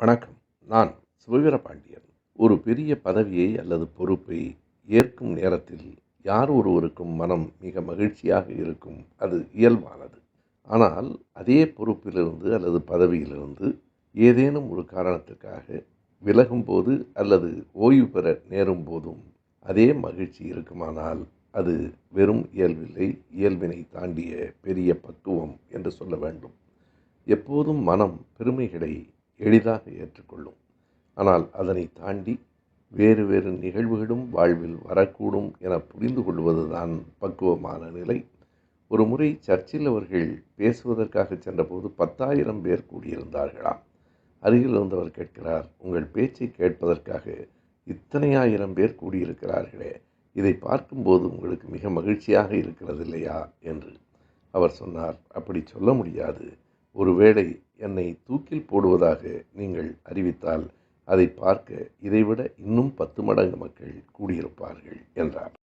வணக்கம். நான் சிவவீரபாண்டியன். ஒரு பெரிய பதவியை அல்லது பொறுப்பை ஏற்கும் நேரத்தில் யார் ஒருவருக்கும் மனம் மிக மகிழ்ச்சியாக இருக்கும் அது இயல்பானது. ஆனால் அதே பொறுப்பிலிருந்து அல்லது பதவியிலிருந்து ஏதேனும் ஒரு காரணத்துக்காக விலகும் போது அல்லது ஓய்வு பெற நேரும் போதும் அதே மகிழ்ச்சி இருக்குமானால் அது வெறும் இயல்பில்லை இயல்பினை தாண்டிய பெரிய பக்குவம் என்று சொல்ல வேண்டும். எப்போதும் மனம் பெருமைகளை எளிதாக ஏற்றுக்கொள்ளும். ஆனால் அதனை தாண்டி வேறு வேறு நிகழ்வுகளும் வாழ்வில் வரக்கூடும் என புரிந்து கொள்வதுதான் பக்குவமான நிலை. ஒரு முறை சர்ச்சில் அவர்கள் பேசுவதற்காக சென்றபோது பத்தாயிரம் பேர் கூடியிருந்தார்களாம். அருகில் இருந்தவர் கேட்கிறார் உங்கள் பேச்சை கேட்பதற்காக இத்தனை ஆயிரம் பேர் கூடியிருக்கிறார்களே இதை பார்க்கும்போது உங்களுக்கு மிக மகிழ்ச்சியாக இருக்கிறது இல்லையா? என்று அவர் சொன்னார். அப்படி சொல்ல முடியாது. ஒருவேளை என்னை தூக்கில் போடுவதாக நீங்கள் அறிவித்தால் அதை பார்க்க இதைவிட இன்னும் பத்து மடங்கு மக்கள் கூடியிருப்பார்கள் என்றார்.